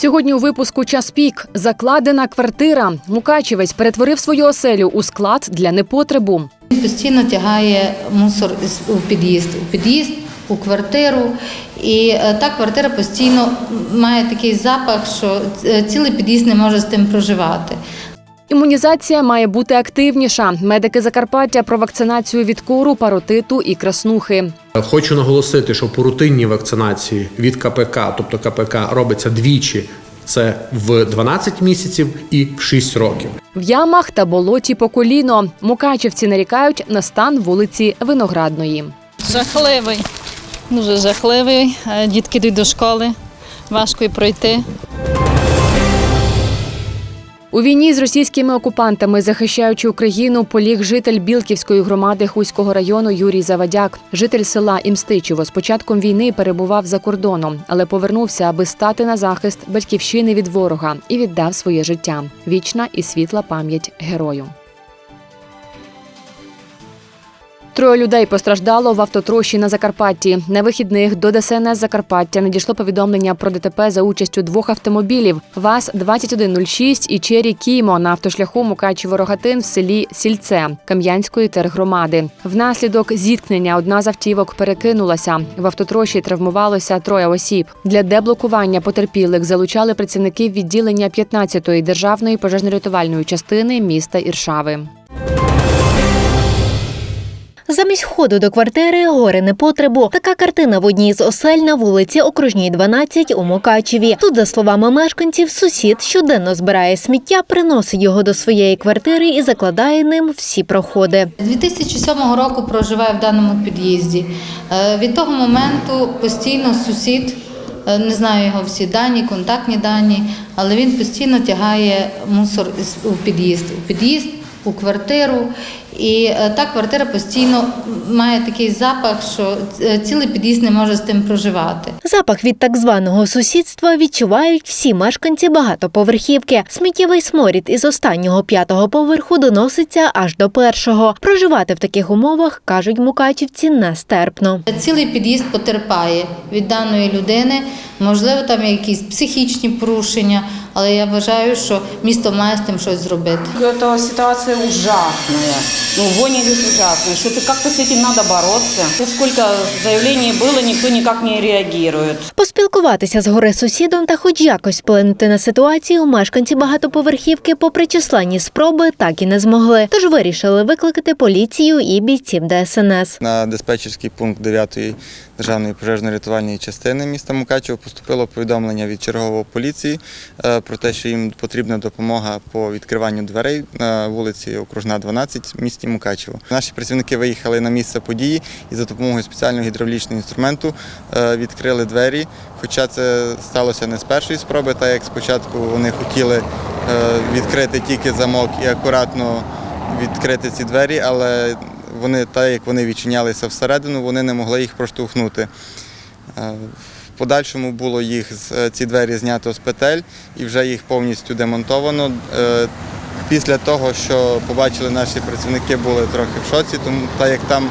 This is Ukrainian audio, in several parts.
Сьогодні у випуску час пік закладена квартира. Мукачевець перетворив свою оселю у склад для непотребу. Він постійно тягає мусор у під'їзд, у під'їзд, у квартиру. І е, та квартира постійно має такий запах, що е, цілий під'їзд не може з тим проживати. Імунізація має бути активніша. Медики Закарпаття про вакцинацію від кору, паротиту і краснухи. Хочу наголосити, що по рутинній вакцинації від КПК, тобто КПК, робиться двічі. Це в 12 місяців і в 6 років. В ямах та болоті по коліно. Мукачевці нарікають на стан вулиці Виноградної. Жахливий, дуже жахливий. Е, Дітки йдуть до школи, важко й пройти. У війні з російськими окупантами, захищаючи Україну, поліг житель Білківської громади Хуського району Юрій Завадяк. Житель села Імстичево з початком війни перебував за кордоном, але повернувся, аби стати на захист батьківщини від ворога і віддав своє життя. Вічна і світла пам'ять герою. Троє людей постраждало в автотрощі на Закарпатті. На вихідних до ДСНС Закарпаття надійшло повідомлення про ДТП за участю двох автомобілів ВАЗ-2106 і Чері Кімо на автошляху Мукачево-Рогатин в селі Сільце Кам'янської тергромади. Внаслідок зіткнення одна з автівок перекинулася. В автотрощі травмувалося троє осіб. Для деблокування потерпілих залучали працівників відділення 15-ї державної пожежно-рятувальної частини міста Іршави. Замість входу до квартири гори непотребу. Така картина в одній з осель на вулиці Окружній 12 у Мукачеві. Тут, за словами мешканців, сусід щоденно збирає сміття, приносить його до своєї квартири і закладає ним всі проходи. З 2007 року проживаю в даному під'їзді. Е, Від того моменту постійно сусід, е, не знаю його всі дані, контактні дані, але він постійно тягає мусор у під'їзд, у під'їзд, у квартиру. І е, та квартира постійно має такий запах, що е, цілий під'їзд не може з тим проживати. Запах від так званого сусідства відчувають всі мешканці багатоповерхівки. Сміттєвий сморід із останнього п'ятого поверху доноситься аж до першого. Проживати в таких умовах кажуть мукачівці нестерпно. Цілий під'їзд потерпає від даної людини. Можливо, там є якісь психічні порушення, але я вважаю, що місто має з тим щось зробити. Эта ситуация ужасная. Ну, вонь идет ужасная. Что-то как-то с этим надо бороться. Сколько заявлений было, никто никак не реагирует. Поспілкуватися з гори сусідом та хоч якось вплинути на ситуацію мешканці багатоповерхівки, попри численні спроби, так і не змогли. Тож вирішили викликати поліцію і бійців ДСНС. На диспетчерський пункт 9-ї державної пожежно-рятувальної частини міста Мукачево поступило повідомлення від чергової поліції е, про те, що їм потрібна допомога по відкриванню дверей на вулиці Окружна 12 в місті Мукачево. Наші працівники виїхали на місце події і за допомогою спеціального гідравлічного інструменту е, відкрили двері. Хоча це сталося не з першої спроби, так як спочатку вони хотіли е, відкрити тільки замок і акуратно відкрити ці двері, але вони, так як вони відчинялися всередину, вони не могли їх проштовхнути. Е, В подальшому було їх ці двері знято з петель і вже їх повністю демонтовано. Після того, що побачили наші працівники, були трохи в шоці, тому так як там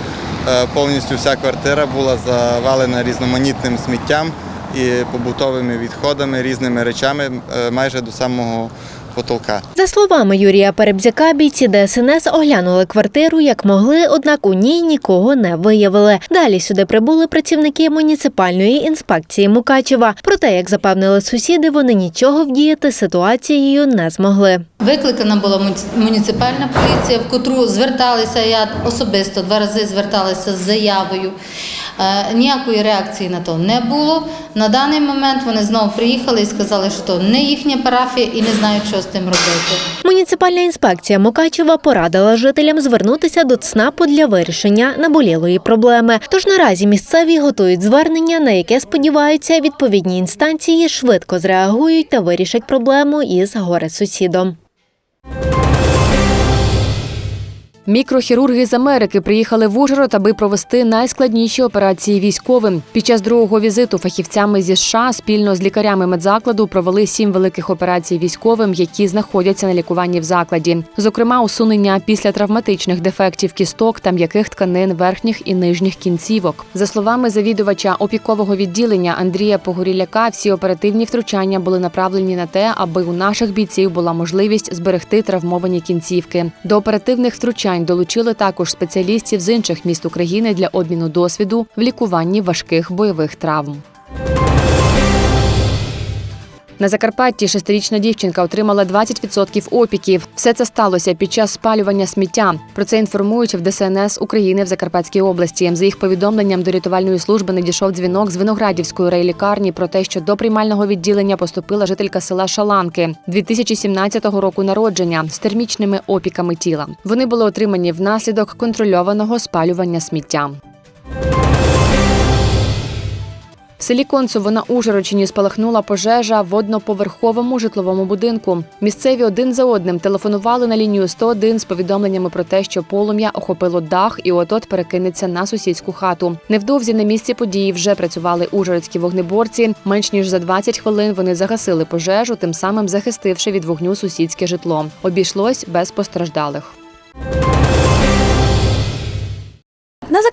е, повністю вся квартира була завалена різноманітним сміттям і побутовими відходами, різними речами е, майже до самого потолка. За словами Юрія Перебзяка, бійці ДСНС оглянули квартиру як могли, однак у ній нікого не виявили. Далі сюди прибули працівники муніципальної інспекції Мукачева. Проте, як запевнили сусіди, вони нічого вдіяти ситуацією не змогли. Викликана була муніципальна поліція, в котру зверталися я особисто два рази зверталася з заявою. Е, Ніякої реакції на то не було. На даний момент вони знову приїхали і сказали, що то не їхня парафія і не знають, що з тим робити. Муніципальна інспекція Мукачева порадила жителям звернутися до ЦНАПу для вирішення наболілої проблеми. Тож наразі місцеві готують звернення, на яке сподіваються, відповідні інстанції швидко зреагують та вирішать проблему із горе сусідом. Мікрохірурги з Америки приїхали в Ужгород, аби провести найскладніші операції військовим. Під час другого візиту фахівцями зі США спільно з лікарями медзакладу провели сім великих операцій військовим, які знаходяться на лікуванні в закладі. Зокрема, усунення післятравматичних дефектів кісток та м'яких тканин верхніх і нижніх кінцівок. За словами завідувача опікового відділення Андрія Погоріляка, всі оперативні втручання були направлені на те, аби у наших бійців була можливість зберегти травмовані кінцівки. До оперативних втручань долучили також спеціалістів з інших міст України для обміну досвіду в лікуванні важких бойових травм. На Закарпатті шестирічна дівчинка отримала 20% опіків. Все це сталося під час спалювання сміття. Про це інформують в ДСНС України в Закарпатській області. За їх повідомленням до рятувальної служби надійшов дзвінок з Виноградівської райлікарні про те, що до приймального відділення поступила жителька села Шаланки 2017 року народження з термічними опіками тіла. Вони були отримані внаслідок контрольованого спалювання сміття. В селі Концево на Ужгородщині спалахнула пожежа в одноповерховому житловому будинку. Місцеві один за одним телефонували на лінію 101 з повідомленнями про те, що полум'я охопило дах і от-от перекинеться на сусідську хату. Невдовзі на місці події вже працювали ужгородські вогнеборці. Менш ніж за 20 хвилин вони загасили пожежу, тим самим захистивши від вогню сусідське житло. Обійшлось без постраждалих.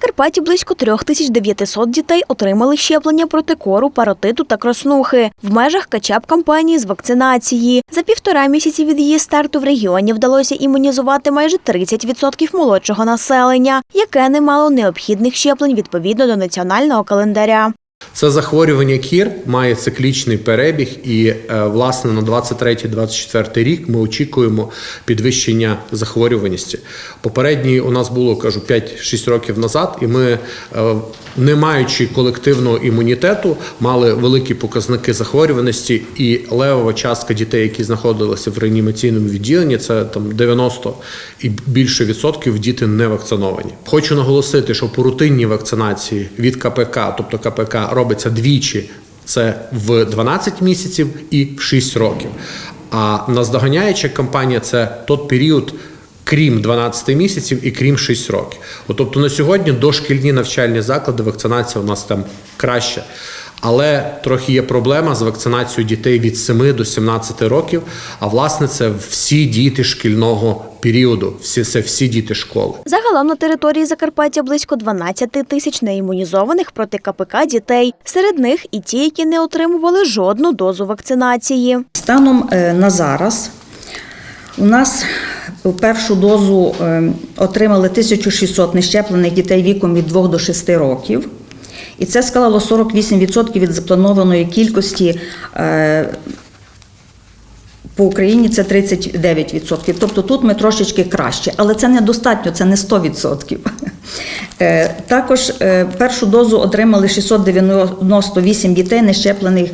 Закарпатті близько 3900 дітей отримали щеплення проти кору, паротиту та краснухи в межах качап кампанії з вакцинації. За півтора місяці від її старту в регіоні вдалося імунізувати майже 30% молодшого населення, яке не мало необхідних щеплень відповідно до національного календаря. Це захворювання кір має циклічний перебіг, і е, власне на 23-24 рік ми очікуємо підвищення захворюваності. Попередній у нас було кажу 5-6 років назад, і ми, е, не маючи колективного імунітету, мали великі показники захворюваності, і левова частка дітей, які знаходилися в реанімаційному відділенні, це там 90 і більше відсотків діти не вакциновані. Хочу наголосити, що по рутинній вакцинації від КПК, тобто КПК, робиться двічі. Це в 12 місяців і в 6 років. А наздоганяюча кампанія це той період, крім 12 місяців і крім 6 років. От, тобто на сьогодні дошкільні навчальні заклади вакцинація у нас там краща. Але трохи є проблема з вакцинацією дітей від 7 до 17 років. А власне це всі діти шкільного періоду, всі це всі діти школи. Загалом на території Закарпаття близько 12 тисяч неімунізованих проти КПК дітей. Серед них і ті, які не отримували жодну дозу вакцинації. Станом е, на зараз у нас першу дозу е, отримали 1600 нещеплених дітей віком від 2 до 6 років. І це склало 48% від запланованої кількості. е, По Україні це 39%. Тобто тут ми трошечки краще, але це недостатньо, це не 100%. Е, Також е, першу дозу отримали 698 дітей, нещеплених,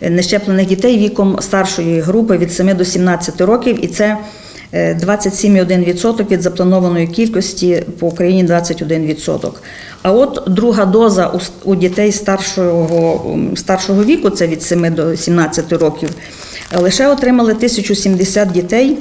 нещеплених дітей віком старшої групи від 7 до 17 років, і це е, 27,1% від запланованої кількості по Україні 21%. А от друга доза у дітей старшого, старшого віку, це від 7 до 17 років, лише отримали 1070 дітей.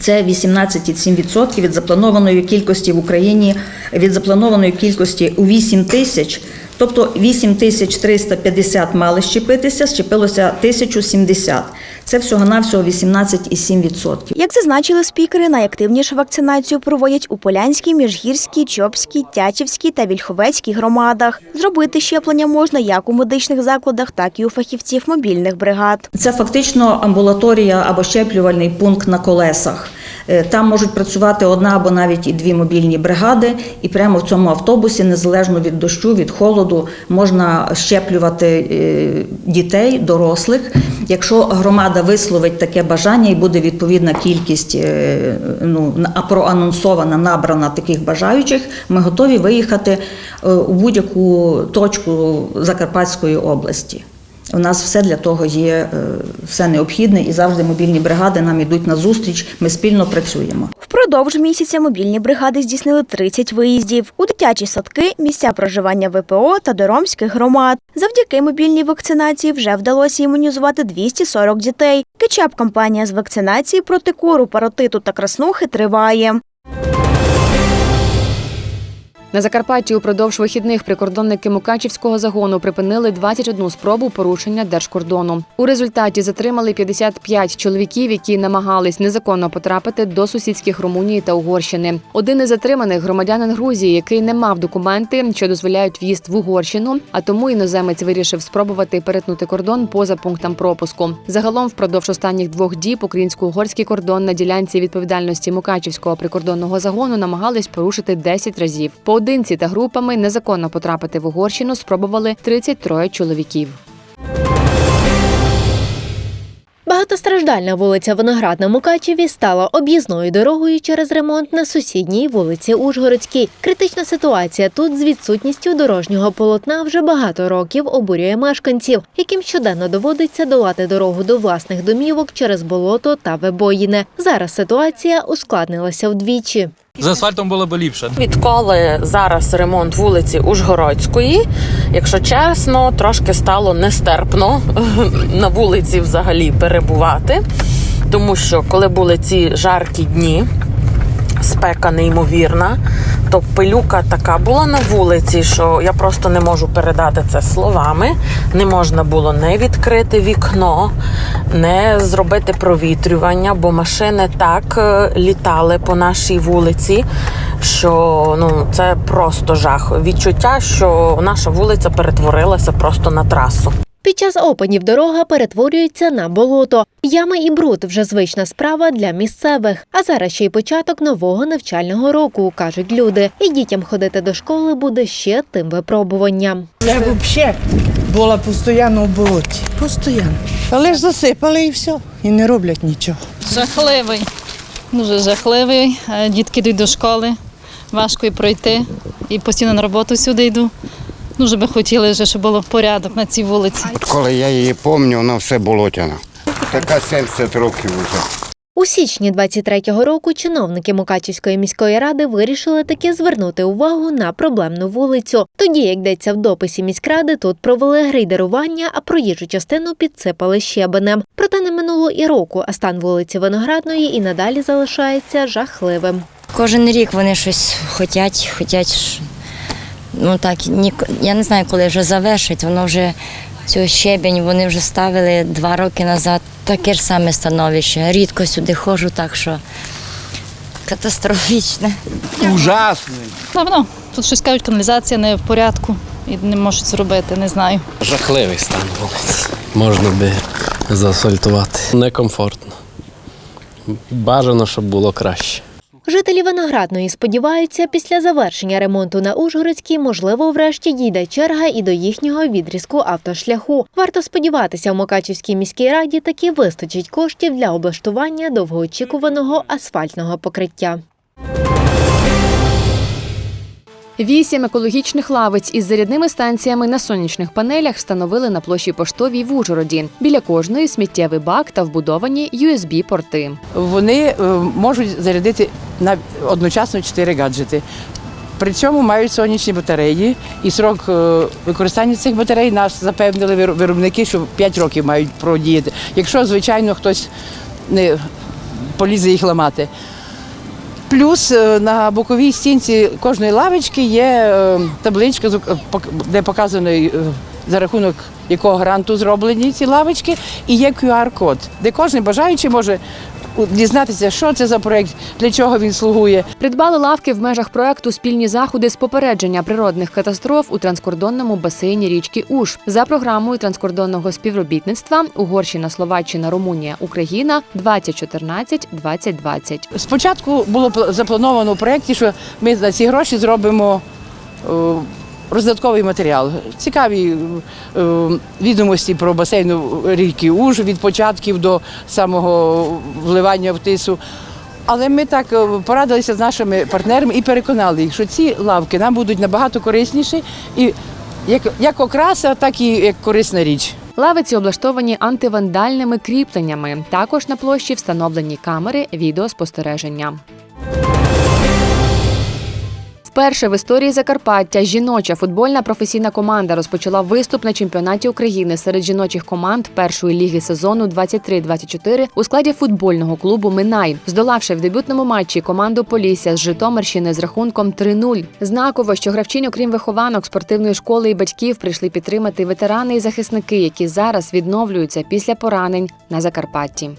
Це 18,7% від запланованої кількості в Україні, від запланованої кількості у 8 тисяч. Тобто 8 тисяч 350 мали щепитися, щепилося 1070. Це всього-навсього 18,7%. Як зазначили спікери, найактивнішу вакцинацію проводять у Полянській, Міжгірській, Чопській, Тячівській та Вільховецькій громадах. Зробити щеплення можна як у медичних закладах, так і у фахівців мобільних бригад. Це фактично амбулаторія або щеплювальний пункт на колесах. Е, Там можуть працювати одна або навіть і дві мобільні бригади, і прямо в цьому автобусі, незалежно від дощу, від холоду, можна щеплювати е, дітей, дорослих. Якщо громада висловить таке бажання і буде відповідна кількість е, ну, на- проанонсована, набрана таких бажаючих, ми готові виїхати у будь-яку точку Закарпатської області. У нас все для того є, е, все необхідне, і завжди мобільні бригади нам йдуть на зустріч. Ми спільно працюємо. Впродовж місяця мобільні бригади здійснили 30 виїздів у дитячі садки, місця проживання ВПО та до ромських громад. Завдяки мобільній вакцинації вже вдалося імунізувати 240 дітей. Кетчап кампанія з вакцинації проти кору, паротиту та краснухи триває. На Закарпатті упродовж вихідних прикордонники Мукачівського загону припинили 21 спробу порушення держкордону. У результаті затримали 55 чоловіків, які намагались незаконно потрапити до сусідських Румунії та Угорщини. Один із затриманих громадянин Грузії, який не мав документи, що дозволяють в'їзд в Угорщину, а тому іноземець вирішив спробувати перетнути кордон поза пунктом пропуску. Загалом, впродовж останніх двох діб українсько-угорський кордон на ділянці відповідальності Мукачівського прикордонного загону намагались порушити 10 разів. Поодинці та групами незаконно потрапити в Угорщину спробували 33 чоловіків. Багатостраждальна вулиця Виноград на Мукачеві стала об'їзною дорогою через ремонт на сусідній вулиці Ужгородській. Критична ситуація тут з відсутністю дорожнього полотна вже багато років обурює мешканців, яким щоденно доводиться долати дорогу до власних домівок через болото та вибоїни. Зараз ситуація ускладнилася вдвічі. З асфальтом було б ліпше. Відколи зараз ремонт вулиці Ужгородської, якщо чесно, трошки стало нестерпно на вулиці взагалі перебувати, тому що коли були ці жаркі дні, спека неймовірна, то пилюка така була на вулиці, що я просто не можу передати це словами. Не можна було не відкрити вікно, не зробити провітрювання, бо машини так е, літали по нашій вулиці, що ну це просто жах. Відчуття, що наша вулиця перетворилася просто на трасу. Під час опенів дорога перетворюється на болото. Ями і бруд вже звична справа для місцевих. А зараз ще й початок нового навчального року, кажуть люди. І дітям ходити до школи буде ще тим випробуванням. Я взагалі була постійно в болоті. Постійно. Але ж засипали і все. І не роблять нічого. Жахливий, дуже жахливий. Е, Дітки йдуть до школи, важко і пройти. І постійно на роботу сюди йду. Дуже би хотіли, щоб було порядок на цій вулиці. Коли я її пам'ятаю, вона все болотяна. Така 70 років вже. У січні 23-го року чиновники Мукачівської міської ради вирішили таки звернути увагу на проблемну вулицю. Тоді, як йдеться в дописі міськради, тут провели грейдерування, а проїжджу частину підсипали щебенем. Проте не минуло і року, а стан вулиці Виноградної і надалі залишається жахливим. Кожен рік вони щось хотять, хотять. Ну так, ні, я не знаю, коли вже завершить. Воно вже цю щебень вони вже ставили два роки назад. Таке ж саме становище. Рідко сюди ходжу, так що катастрофічне. Ужасний. Давно. Тут щось кажуть, каналізація не в порядку і не можуть зробити, не знаю. Жахливий стан вулиці. Можна би заасфальтувати. Некомфортно. Бажано, щоб було краще. Жителі Виноградної сподіваються, після завершення ремонту на Ужгородській, можливо, врешті дійде черга і до їхнього відрізку автошляху. Варто сподіватися, в Мукачівській міській раді таки вистачить коштів для облаштування довгоочікуваного асфальтного покриття. Вісім екологічних лавиць із зарядними станціями на сонячних панелях встановили на площі поштовій в Ужгороді. Біля кожної сміттєвий бак та вбудовані USB-порти. Вони е, можуть зарядити на одночасно чотири гаджети. При цьому мають сонячні батареї, і срок е, використання цих батарей нас запевнили виробники, що 5 років мають продіяти. Якщо, звичайно, хтось не полізе їх ламати. Плюс е, на боковій стінці кожної лавочки є е, табличка, ук- де показано е, за рахунок якого гранту зроблені ці лавочки, і є QR-код, де кожен бажаючий може дізнатися, що це за проєкт, для чого він слугує. Придбали лавки в межах проекту спільні заходи з попередження природних катастроф у транскордонному басейні річки Уж за програмою транскордонного співробітництва Угорщина, Словаччина, Румунія, Україна 2014-2020. Спочатку було пл- заплановано в проєкті, що ми за ці гроші зробимо е, роздатковий матеріал. Цікаві е, відомості про басейн ріки Уж від початків до самого вливання в тису. Але ми так е, порадилися з нашими партнерами і переконали їх, що ці лавки нам будуть набагато корисніші і як, як окраса, так і як корисна річ. Лавиці облаштовані антивандальними кріпленнями. Також на площі встановлені камери відеоспостереження. Вперше в історії Закарпаття жіноча футбольна професійна команда розпочала виступ на чемпіонаті України серед жіночих команд першої ліги сезону 23-24 у складі футбольного клубу Минай, здолавши в дебютному матчі команду Полісся з Житомирщини з рахунком 3-0. Знаково, що гравчинь, окрім вихованок спортивної школи і батьків, прийшли підтримати ветерани і захисники, які зараз відновлюються після поранень на Закарпатті.